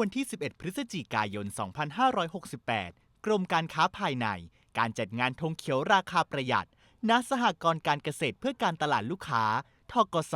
วันที่ 11 พฤศจิกายน 2568 กรมการค้าภายใน การจัดงานธงเขียวราคาประหยัด ณ สหกรณ์การเกษตรเพื่อการตลาดลูกค้า ทกส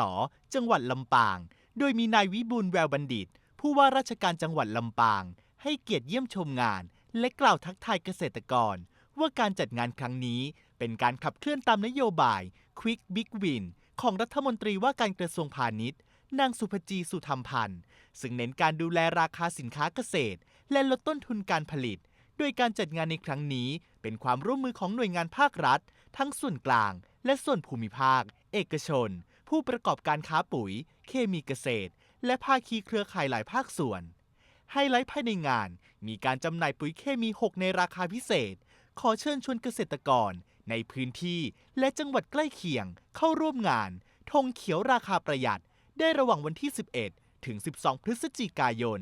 จังหวัดลำปาง โดยมีนายวิบูลย์แววบัณฑิต ผู้ว่าราชการจังหวัดลำปาง ให้เกียรติเยี่ยมชมงาน และกล่าวทักทายเกษตรกร ว่าการจัดงานครั้งนี้เป็นการขับเคลื่อนตามนโยบาย Quick Big Win ของรัฐมนตรีว่าการกระทรวงพาณิชย์ นางสุภจีสุธรรมพันธ์ ซึ่งเน้นการดูแลราคาสินค้าเกษตร และลดต้นทุนการผลิต โดยการจัดงานในครั้งนี้เป็นความร่วมมือของหน่วยงานภาครัฐ ทั้งส่วนกลาง และส่วนภูมิภาค เอกชน ผู้ประกอบการค้าปุ๋ย เคมีเกษตร และภาคีเครือข่ายหลายภาคส่วน ไฮไลท์ภายในงาน มีการจำหน่ายปุ๋ยเคมี 6 ในราคาพิเศษ ขอเชิญชวนเกษตรกร ในพื้นที่และจังหวัดใกล้เคียง เข้าร่วมงานธงเขียวราคาประหยัด ได้ระหว่างวันที่ 11 ถึง 12 พฤศจิกายน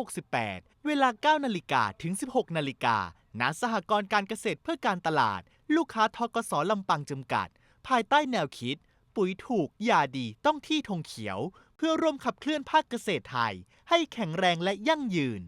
2568 เวลา 9 นาฬิกาถึง 16 นาฬิกา ณ สหกรณ์การเกษตรเพื่อการตลาด ลูกค้าทกสลำปางจำกัด ภายใต้แนวคิด ปุ๋ยถูก ยาดีต้องที่ธงเขียว เพื่อร่วมขับเคลื่อนภาคเกษตรไทย ให้แข็งแรงและยั่งยืน